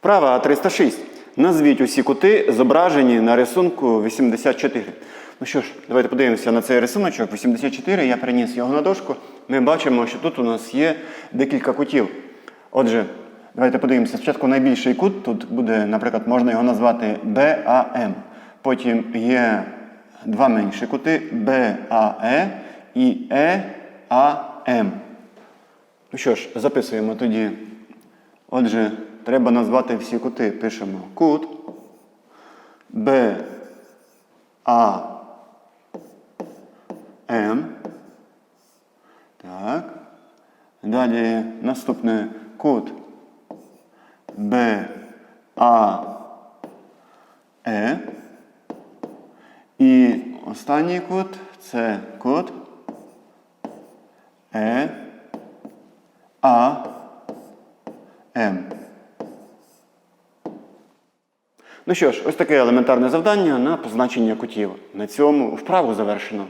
Вправа 306. Назвіть усі кути, зображені на рисунку 84. Ну що ж, давайте подивимося на цей рисуночок. 84. Я переніс його на дошку. Ми бачимо, що тут у нас є декілька кутів. Отже, давайте подивимося. Спочатку найбільший кут. Тут буде, наприклад, можна його назвати BAM. Потім є два менші кути BAE і EAM. Ну що ж, записуємо тоді. Отже, треба назвати всі кути. Пишемо кут Б А М. Так. Далі наступний кут Б А Е. І останній кут це кут Е А М. Ну що ж, ось таке елементарне завдання на позначення кутів. На цьому вправу завершено.